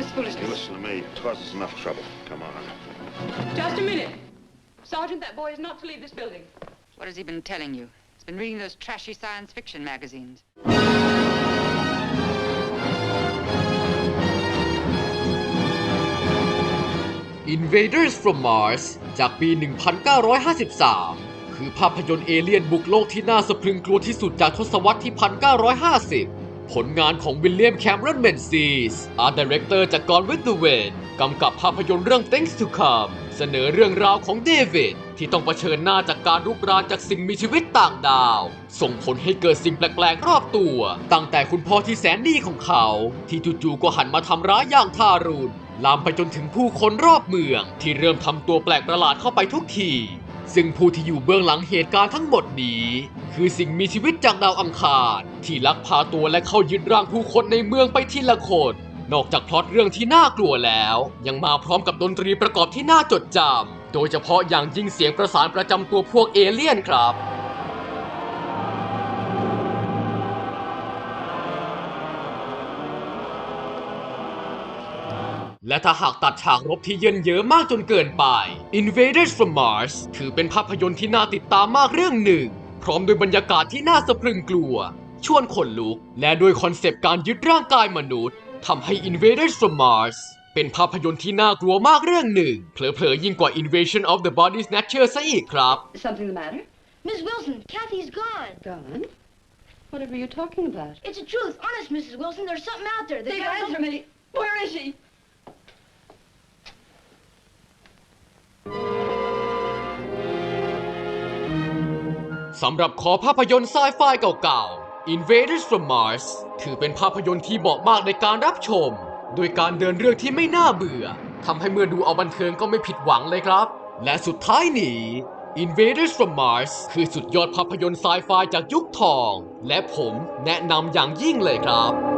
this Hey, foolishness. listen to me. It causes enough trouble. Come on. Just a minute. Sergeant, that boy is not to leave this building. What has he been telling you? He's been reading those trashy science fiction magazines. Invaders from Mars จากปี 1953 คือภาพยนตร์เอเลี่ยนบุกโลกที่น่าสะพรึงกลัวที่สุดจากทศวรรษที่ 1950 ผลงานของวิลเลียมแคมรอนเมนซีสอาร์ตดีเรคเตอร์จากกอนวิ t เ e เวนกำกับภาพยนตร์เรื่อง Things to Come เสนอเรื่องราวของเดวิดที่ต้องเผชิญหน้าจากการรุกรานจากสิ่งมีชีวิตต่างดาว ส่งผลให้เกิดสิ่งแปลกๆรอบตัว ตั้งแต่คุณพ่อที่แสนดีของเขา ที่จู่ๆก็หันมาทำร้ายอย่างทารุณลามไปจนถึงผู้คนรอบเมือง ที่เริ่มทำตัวแปลกประหลาดเข้าไปทุกที ซึ่งผู้ที่อยู่เบื้องหลังเหตุการณ์ทั้งหมดนี้ คือสิ่งมีชีวิตจากดาวอังคาร ที่ลักพาตัวและเข้ายึดร่างผู้คนในเมืองไปทีละคนนอกจากพล็อตเรื่องที่น่ากลัวแล้ว ยังมาพร้อมกับดนตรีประกอบที่น่าจดจำโดยเฉพาะอย่างยิ่งเสียงประสานประจำตัวพวกเอเลี่ยนครับ และถ้าหากตัดฉากรบที่เยินเยอะมากจนเกินไป Invaders from Mars ถือเป็นภาพยนตร์ที่น่าติดตามมากเรื่องหนึ่ง พร้อมด้วยบรรยากาศที่น่าสะพรึงกลัว ชวนขนลุก และด้วยคอนเซปต์การยึดร่างกายมนุษย์ทำให้ Invaders from Mars เป็นภาพยนตร์ที่น่ากลัวมากเรื่องหนึ่ง เผลอๆยิ่งกว่า Invasion of the Body Snatcher ซะอีกครับ Something the matter? Miss Wilson, Kathy's gone. Gone? Whatever are you talking about? It's the truth. Honest, Mrs. Wilson, there's something out there. They Take got eyes some- from me. Where is she? สำหรับคอภาพยนตร์ไซไฟเก่าๆ Invaders from Mars ถือเป็นภาพยนตร์ที่เหมาะมากในการรับชม โดยการเดินเรื่องที่ไม่น่าเบื่อทำให้เมื่อดูเอาบันเทิงก็ไม่ผิดหวังเลยครับ และสุดท้ายนี้ Invaders from Mars คือสุดยอดภาพยนตร์ไซไฟจากยุคทอง และผมแนะนำอย่างยิ่งเลยครับ